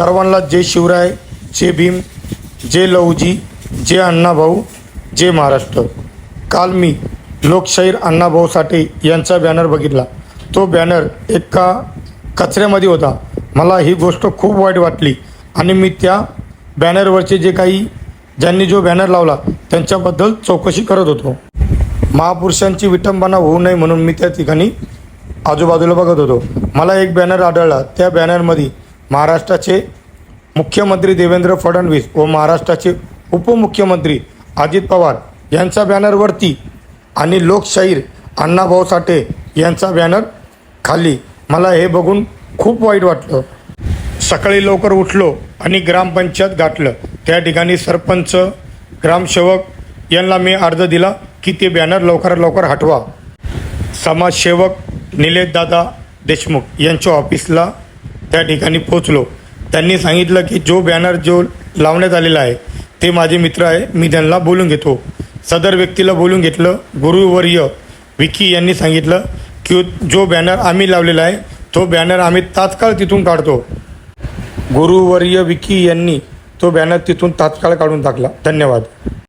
सर्वांना जय शिवराय जय भीम जय लहूजी जय अण्णाभाऊ जय महाराष्ट्र. काल मी लोकशाहीर अण्णाभाऊ साठे यांचा बॅनर बघितला. तो बॅनर एका कचऱ्यामध्ये होता. मला ही गोष्ट खूप वाईट वाटली आणि मी त्या बॅनरवरचे जे काही ज्यांनी जो बॅनर लावला त्यांच्याबद्दल चौकशी करत होतो. महापुरुषांची विटंबना होऊ नये म्हणून मी त्या ठिकाणी आजूबाजूला बघत होतो. मला एक बॅनर आढळला. त्या बॅनरमध्ये महाराष्ट्राचे मुख्यमंत्री देवेंद्र फडणवीस व महाराष्ट्राचे उपमुख्यमंत्री अजित पवार यांचा बॅनरवरती आणि लोकशाहीर अण्णाभाऊ साठे यांचा बॅनर खाली. मला हे बघून खूप वाईट वाटलं. सकाळी लवकर उठलो आणि ग्रामपंचायत गाठलं. त्या ठिकाणी सरपंच ग्रामसेवक यांना मी अर्ज दिला की ते बॅनर लवकरात लवकर हटवा. समाजसेवक निलेशदादा देशमुख यांच्या ऑफिसला त्या ठिकाणी पोचलो त्यांनी सांगितलं की जो बॅनर जो लावण्यात आलेला आहे ते माझे मित्र आहे मी त्यांना बोलून घेतो. सदर व्यक्तीला बोलून घेतलं. गुरुवर्य विकी यांनी सांगितलं की जो बॅनर आम्ही लावलेला आहे तो बॅनर आम्ही तात्काळ तिथून काढतो. गुरुवर्य विकी यांनी तो बॅनर तिथून तात्काळ काढून टाकला. धन्यवाद.